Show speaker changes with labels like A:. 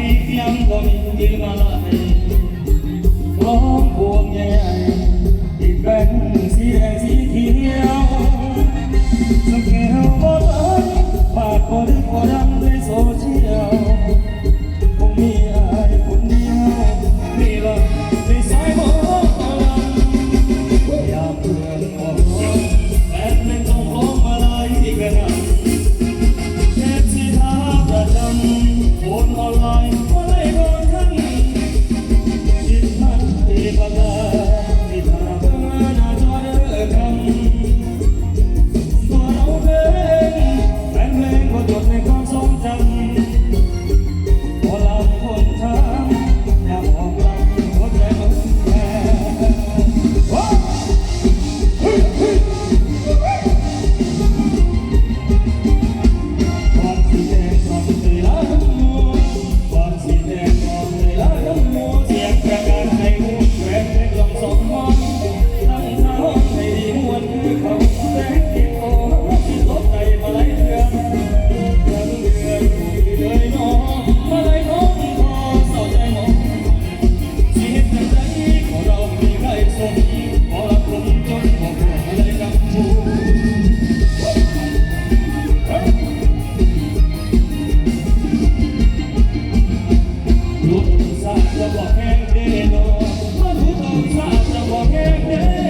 A: ปีเสียงบ่มีมาไห
B: ลร้องบวงใหญ่ติดแบงสีแดงสีเขียวสังเกตว่า เดโลมาถึงสั่สาจะบอกเองเด้